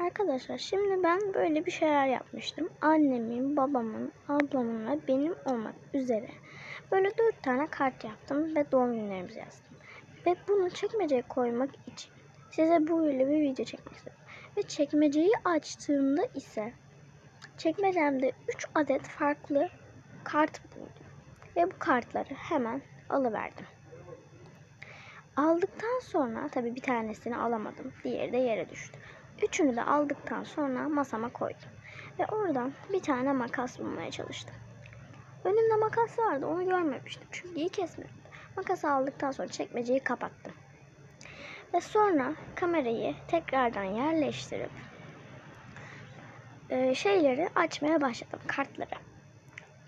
Arkadaşlar şimdi ben böyle bir şeyler yapmıştım. Annemin, babamın, ablamın ve benim olmak üzere böyle dört tane kart yaptım ve doğum günlerimizi yazdım. Ve bunu çekmeceye koymak için size böyle bir video çekmek istedim. Ve çekmeceyi açtığımda ise çekmecemde 3 adet farklı kart buldum. Ve bu kartları hemen alıverdim. Aldıktan sonra tabii bir tanesini alamadım. Diğeri de yere düştü. Üçünü de aldıktan sonra masama koydum. Ve oradan bir tane makas bulmaya çalıştım. Önümde makas vardı onu görmemiştim. Çünkü iyi kesmedim. Makası aldıktan sonra çekmeceyi kapattım. Ve sonra kamerayı tekrardan yerleştirip e, şeyleri açmaya başladım. Kartları.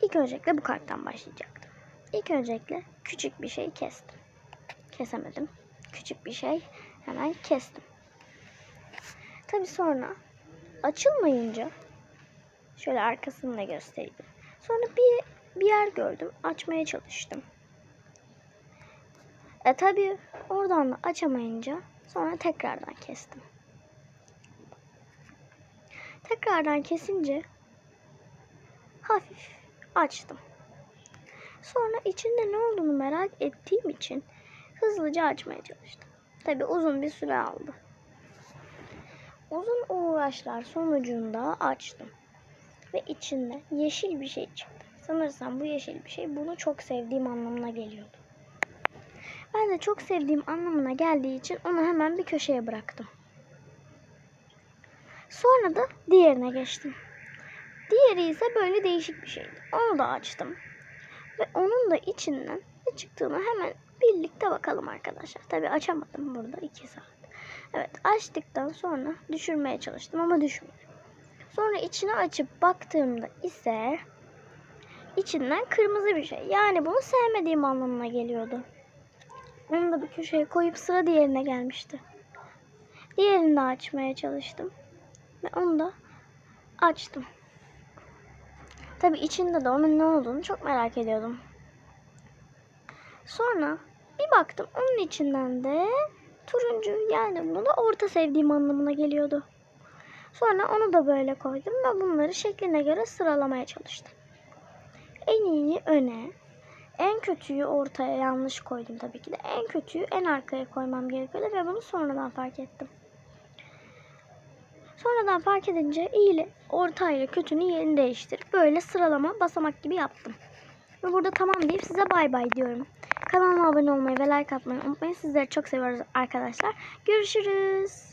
İlk öncelikle bu karttan başlayacaktım. İlk öncelikle küçük bir şey kestim. Kesemedim. Küçük bir şey hemen kestim. Tabi sonra açılmayınca şöyle arkasını da göstereyim. Sonra bir bir yer gördüm. Açmaya çalıştım. E tabi oradan da açamayınca sonra tekrardan kestim. Tekrardan kesince hafif açtım. Sonra içinde ne olduğunu merak ettiğim için hızlıca açmaya çalıştım. Tabi uzun bir süre aldı. Uzun uğraşlar sonucunda açtım. Ve içinde yeşil bir şey çıktı. Sanırsam bu yeşil bir şey bunu çok sevdiğim anlamına geliyordu. Ben de çok sevdiğim anlamına geldiği için onu hemen bir köşeye bıraktım. Sonra da diğerine geçtim. Diğeri ise böyle değişik bir şeydi. Onu da açtım. Ve onun da içinden ne çıktığını hemen birlikte bakalım arkadaşlar. Tabi açamadım burada 2 saat. Evet açtıktan sonra düşürmeye çalıştım ama düşmedi. Sonra içini açıp baktığımda ise içinden kırmızı bir şey. Yani bunu sevmediğim anlamına geliyordu. Onu da bir köşeye koyup sıra diğerine gelmişti. Diğerini de açmaya çalıştım. Ve onu da açtım. Tabi içinde de onun ne olduğunu çok merak ediyordum. Sonra bir baktım onun içinden de turuncu yani bunu da orta sevdiğim anlamına geliyordu. Sonra onu da böyle koydum ve bunları şekline göre sıralamaya çalıştım. En iyiyi öne, en kötüyü ortaya yanlış koydum tabii ki de. En kötüyü en arkaya koymam gerekiyordu ve bunu sonradan fark ettim. Sonradan fark edince iyi ile orta ile kötünün yerini değiştirip böyle sıralama basamak gibi yaptım. Ve burada tamam deyip size bay bay diyorum. Kanalıma abone olmayı ve like atmayı unutmayın. Sizleri çok seviyoruz arkadaşlar. Görüşürüz.